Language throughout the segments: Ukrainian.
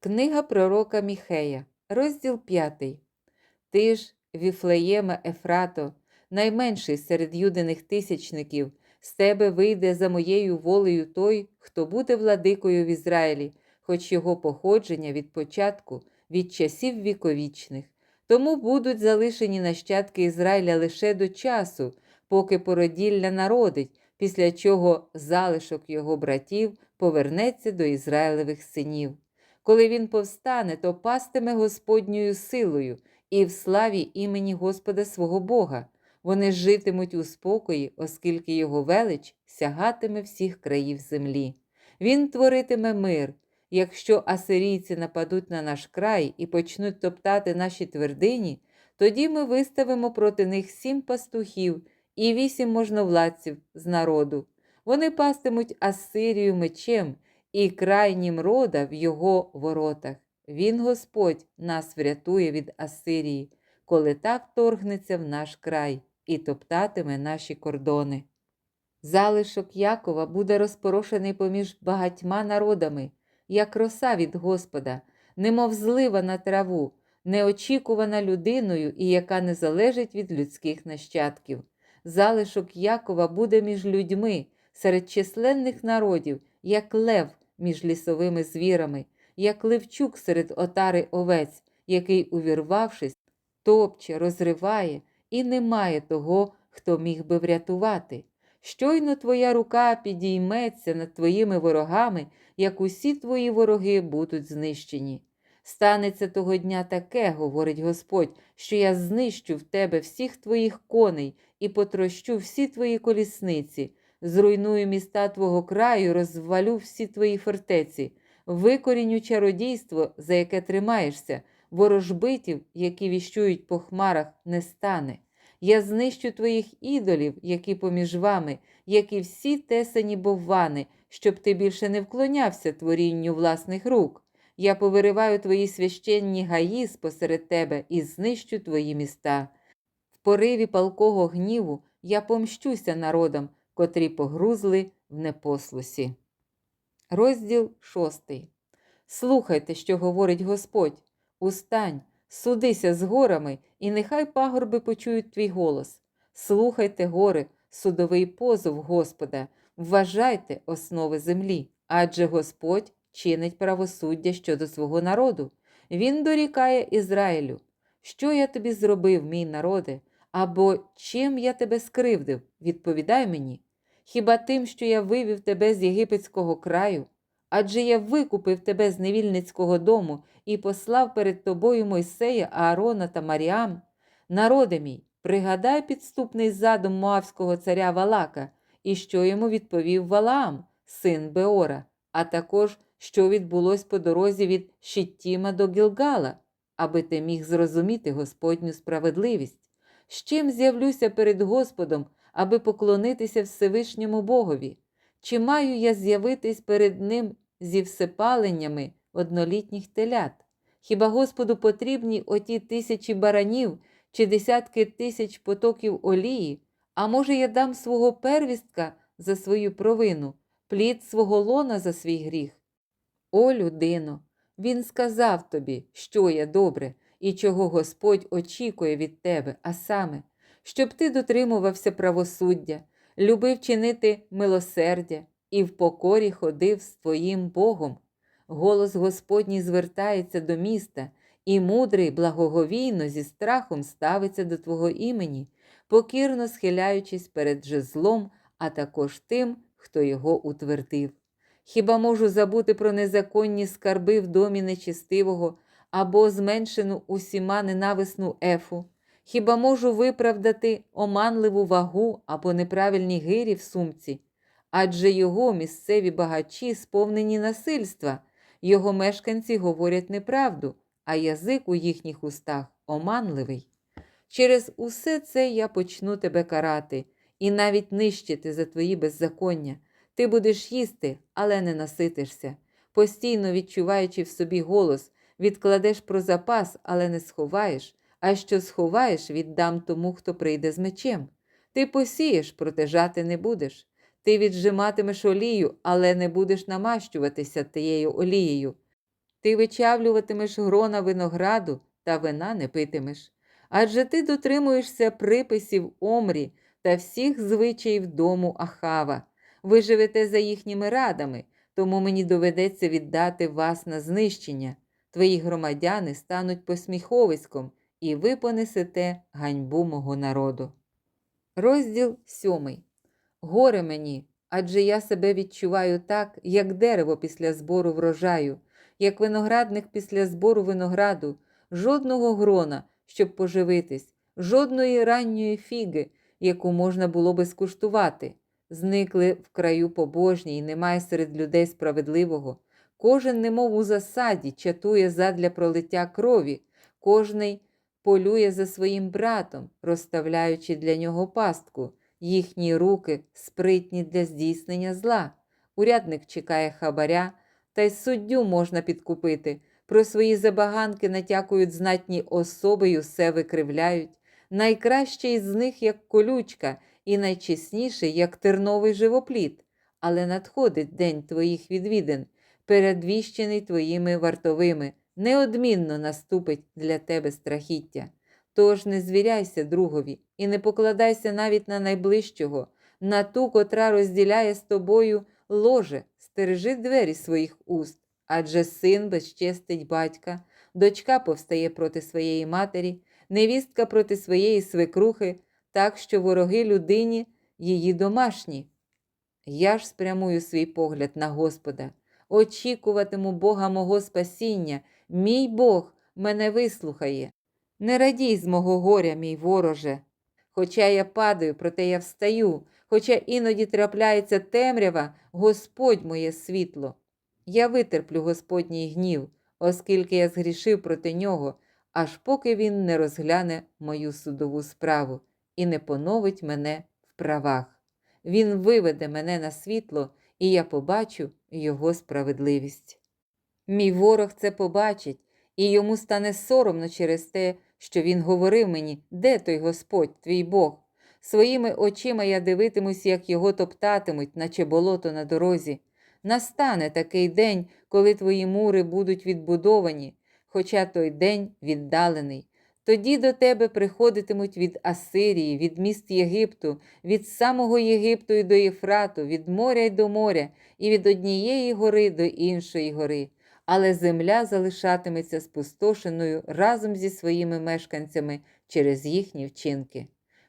Книга пророка Міхея, розділ 5. Ти ж, Віфлеєме Ефрато, найменший серед юдиних тисячників, з тебе вийде за моєю волею той, хто буде владикою в Ізраїлі, хоч його походження від початку, від часів віковічних. Тому будуть залишені нащадки Ізраїля лише до часу, поки породілля народить, після чого залишок його братів повернеться до Ізраїлевих синів. Коли він повстане, то пастиме Господньою силою і в славі імені Господа свого Бога. Вони житимуть у спокої, оскільки його велич сягатиме всіх країв землі. Він творитиме мир. Якщо асирійці нападуть на наш край і почнуть топтати наші твердині, тоді ми виставимо проти них сім пастухів і вісім можновладців з народу. Вони пастимуть Асирію мечем і крайнім рода в його воротах. Він, Господь, нас врятує від Асирії, коли так торгнеться в наш край і топтатиме наші кордони. Залишок Якова буде розпорошений поміж багатьма народами, як роса від Господа, немов злива на траву, неочікувана людиною і яка не залежить від людських нащадків. Залишок Якова буде між людьми, серед численних народів, як лев між лісовими звірами, як левчук серед отари овець, який, увірвавшись, топче, розриває і немає того, хто міг би врятувати. Щойно твоя рука підійметься над твоїми ворогами, як усі твої вороги будуть знищені. Станеться того дня таке, говорить Господь, що я знищу в тебе всіх твоїх коней і потрощу всі твої колісниці, зруйную міста твого краю, розвалю всі твої фортеці, викоріню чародійство, за яке тримаєшся, ворожбитів, які віщують по хмарах, не стане. Я знищу твоїх ідолів, які поміж вами, як і всі тесані боввани, щоб ти більше не вклонявся творінню власних рук. Я повириваю твої священні гаї спосеред тебе і знищу твої міста. В пориві палкого гніву я помщуся народам, котрі погрузли в непослусі. Розділ шостий. Слухайте, що говорить Господь. Устань, судися з горами, і нехай пагорби почують твій голос. Слухайте, гори, судовий позов Господа, вважайте основи землі, адже Господь чинить правосуддя щодо свого народу. Він дорікає Ізраїлю. Що я тобі зробив, мій народе, або чим я тебе скривдив? Відповідай мені. Хіба тим, що я вивів тебе з єгипетського краю? Адже я викупив тебе з невільницького дому і послав перед тобою Мойсея, Аарона та Маріам. Народе мій, пригадай підступний задум Моавського царя Валака, і що йому відповів Валаам, син Беора, а також що відбулось по дорозі від Шіттіма до Гілгала, аби ти міг зрозуміти Господню справедливість. З чим з'явлюся перед Господом, аби поклонитися Всевишньому Богові? Чи маю я з'явитись перед Ним зі всепаленнями однолітніх телят? Хіба Господу потрібні оті тисячі баранів чи десятки тисяч потоків олії? А може, я дам свого первістка за свою провину, плід свого лона за свій гріх? О, людино, він сказав тобі, що є добре, і чого Господь очікує від тебе, а саме, щоб ти дотримувався правосуддя, любив чинити милосердя і в покорі ходив з твоїм Богом. Голос Господній звертається до міста, і мудрий благоговійно зі страхом ставиться до Твого імені, покірно схиляючись перед жезлом, а також тим, хто його утвердив. Хіба можу забути про незаконні скарби в домі нечистивого або зменшену усіма ненависну ефу? Хіба можу виправдати оманливу вагу або неправильні гирі в сумці? Адже його місцеві багачі сповнені насильства, його мешканці говорять неправду, а язик у їхніх устах оманливий. Через усе це я почну тебе карати і навіть нищити за твої беззаконня. Ти будеш їсти, але не наситишся, постійно відчуваючи в собі голос, відкладеш про запас, але не сховаєш, а що сховаєш, віддам тому, хто прийде з мечем. Ти посієш, проте жати не будеш. Ти віджиматимеш олію, але не будеш намащуватися тією олією. ти вичавлюватимеш грона винограду та вина не питимеш. Адже ти дотримуєшся приписів Омрі та всіх звичаїв дому Ахава. Ви живете за їхніми радами, тому мені доведеться віддати вас на знищення. Твої громадяни стануть посміховиськом, і ви понесете ганьбу мого народу. Розділ сьомий. Горе мені, адже я себе відчуваю так, як дерево після збору врожаю, як виноградник після збору винограду, жодного грона, щоб поживитись, жодної ранньої фіги, яку можна було би скуштувати. Зникли в краю побожні, і немає серед людей справедливого. Кожен, немов у засаді, чатує задля пролиття крові, кожний полює за своїм братом, розставляючи для нього пастку. Їхні руки спритні для здійснення зла. Урядник чекає хабаря, та й суддю можна підкупити. Про свої забаганки натякують знатні особи й усе викривляють. Найкраще із них як колючка, і найчесніший, як терновий живопліт. Але надходить день твоїх відвідин, передвіщений твоїми вартовими, неодмінно наступить для тебе страхіття. Тож не звіряйся другові і не покладайся навіть на найближчого, на ту, котра розділяє з тобою ложе, стережи двері своїх уст, адже син безчестить батька, дочка повстає проти своєї матері, невістка проти своєї свекрухи, так що вороги людині її домашні. Я ж спрямую свій погляд на Господа, очікуватиму Бога мого спасіння, мій Бог мене вислухає. Не радій з мого горя, мій вороже. Хоча я падаю, проте я встаю, хоча іноді трапляється темрява, Господь моє світло. Я витерплю Господній гнів, оскільки я згрішив проти нього, аж поки він не розгляне мою судову справу і не поновить мене в правах. Він виведе мене на світло, і я побачу його справедливість. Мій ворог це побачить, і йому стане соромно через те, що він говорив мені, де той Господь, твій Бог. Своїми очима я дивитимусь, як його топтатимуть, наче болото на дорозі. Настане такий день, коли твої мури будуть відбудовані, хоча той день віддалений. Тоді до тебе приходитимуть від Асирії, від міст Єгипту, від самого Єгипту і до Єфрату, від моря й до моря, і від однієї гори до іншої гори. Але земля залишатиметься спустошеною разом зі своїми мешканцями через їхні вчинки.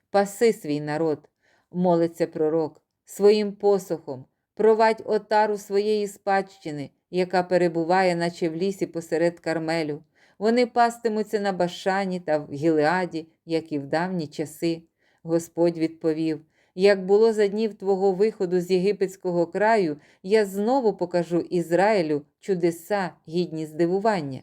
Паси свій народ, молиться пророк, своїм посохом, провадь отару своєї спадщини, яка перебуває, наче в лісі посеред Кармелю. Вони пастимуться на Башані та в Гілеаді, як і в давні часи. Господь відповів: Як було за днів твого виходу з єгипетського краю, я знову покажу Ізраїлю чудеса, гідні здивування.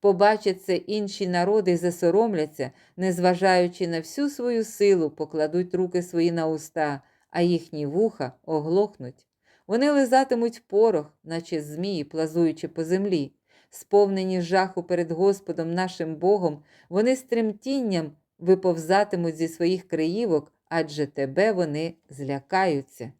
Побачать це інші народи засоромляться, незважаючи на всю свою силу, покладуть руки свої на уста, а їхні вуха оглохнуть. Вони лизатимуть порох, наче змії, плазуючи по землі. Сповнені жаху перед Господом нашим Богом, вони з тремтінням виповзатимуть зі своїх криївок, адже тебе вони злякаються.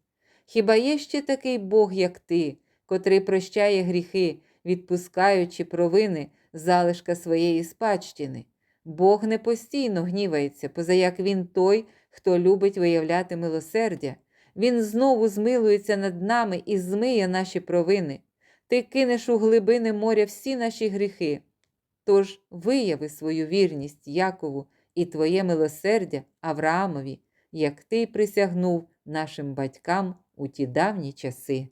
Хіба є ще такий Бог, як ти, котрий прощає гріхи, відпускаючи провини залишка своєї спадщини? Бог не постійно гнівається, позаяк він той, хто любить виявляти милосердя. Він знову змилується над нами і змиє наші провини. Ти кинеш у глибини моря всі наші гріхи. Тож вияви свою вірність Якову і твоє милосердя Авраамові, як ти присягнув нашим батькам у ті давні часи.